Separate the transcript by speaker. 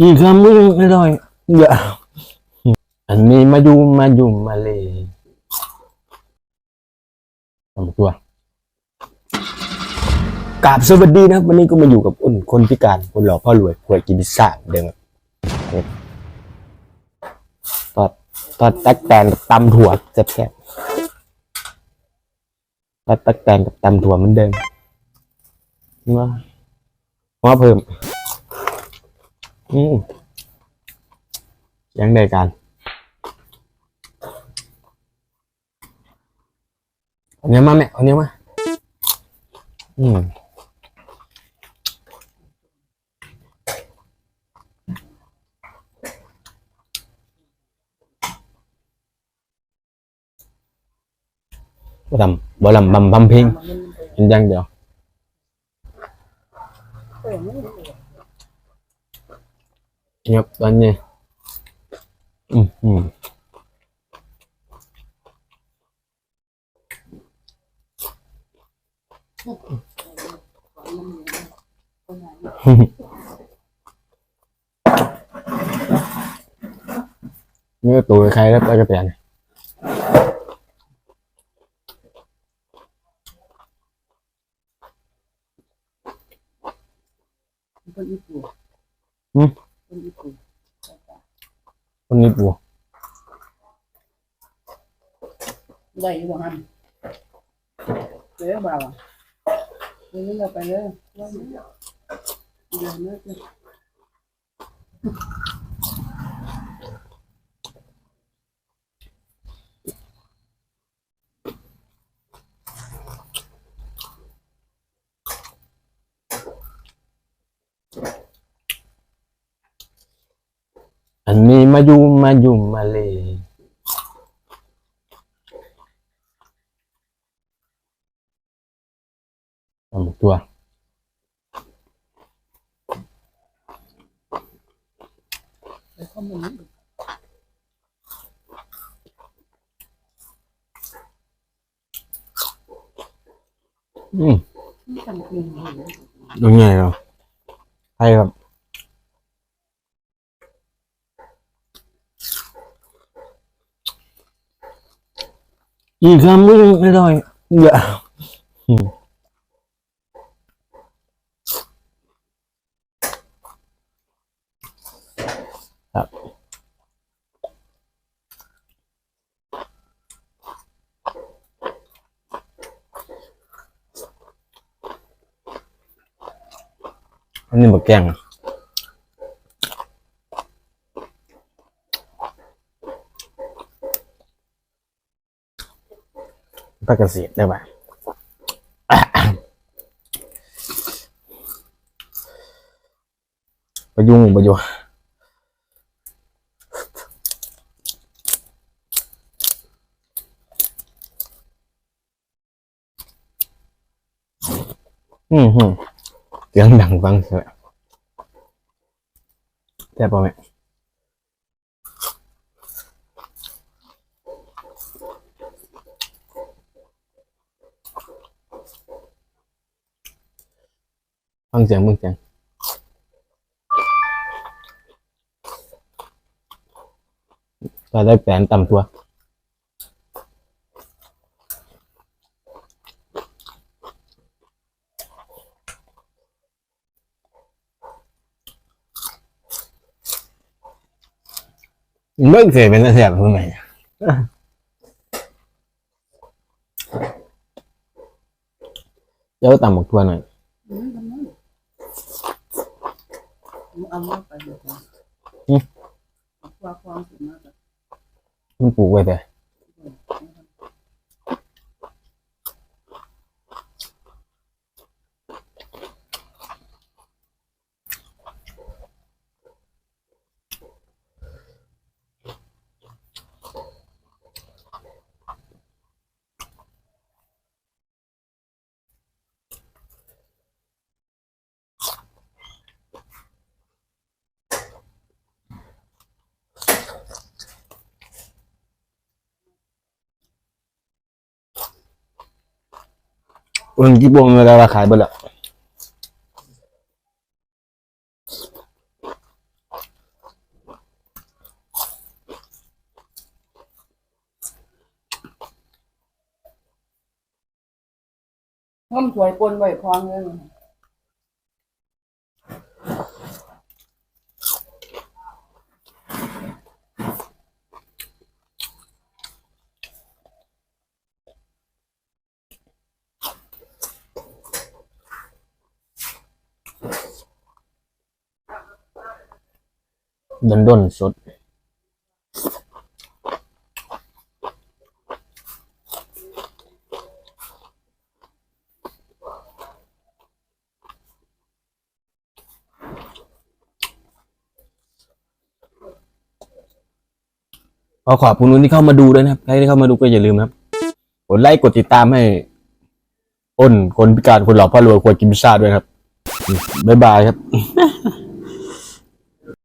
Speaker 1: อีกคำนึงไม่ได้อย่าอันนี้มายุ่มมายุ่มมาเลยทำตัวกราบสวัสดีนะวันนี้ก็มาอยู่กับอ้นคนพิการคนหล่อพ่อรวยควยกินพิซซ่าเดิมครับทอดทอดตักแตนกับตำถั่วแซ่บๆทอดตักแตนกับตำถั่วเหมือนเดิมว่าว่าเพิ่ม อืมยังได้กันเอาเนี้ยมาแม่เอาเนี้ยมา อืมบ่ลำบ่ลำบำบำเพลงเห็นอยังเดียว เออ มอืมนี่ก็ตัวใครแล้วก็จะเปลี่ยน
Speaker 2: คนญี่ปุ่น
Speaker 1: อืม
Speaker 2: คนญี่ปุ่น
Speaker 1: คนนี้ปัว
Speaker 2: ได้อยู่บ่ฮันเจ๊บ่าวอะเดี๋ยวเราไปเลยว่าเดี๋ยวเดี๋ยวนะ
Speaker 1: อันนี้มายุ่มมายุ่มมาเลยทำตัว
Speaker 2: ไปเข้ามานี่
Speaker 1: อืม
Speaker 2: ไม่ทำกินเลย
Speaker 1: ดูไงเหรอใช่ครับ อีกคำนึงไม่ได้อย่าอืมครับอันนี้บะแกงปกติได้ป่ะประยุงประยุงอืมฮึเสียงดังฟังเสียแต่ปะแม่ ฟังเสียงมึงเสียงเราได้แผนต่ำตัวไม่เคยเป็นนักเสียบคนไหนเจ้าต่ำหมกทัวหน่อย
Speaker 2: อืมทำไม เอามาไปเดี๋ยวก่อน
Speaker 1: อืม
Speaker 2: เอาความความสุขมากเลย
Speaker 1: มันปลูกไว้แต่ วันที่บวงเวลาเราขายบล๊ว
Speaker 2: เงินสวยปนไว้พอเงิน
Speaker 1: ดนดนๆสดขอขอบคุณทุกที่เข้ามาดูด้วยนะครับ ใครที่เข้ามาดูก็อย่าลืมนะครับ กดไลค์ กดติดตามให้อ้นคนพิการคนหล่อพ่อรวยควรกินพิซซ่าด้วยครับ บ๊ายบายครับ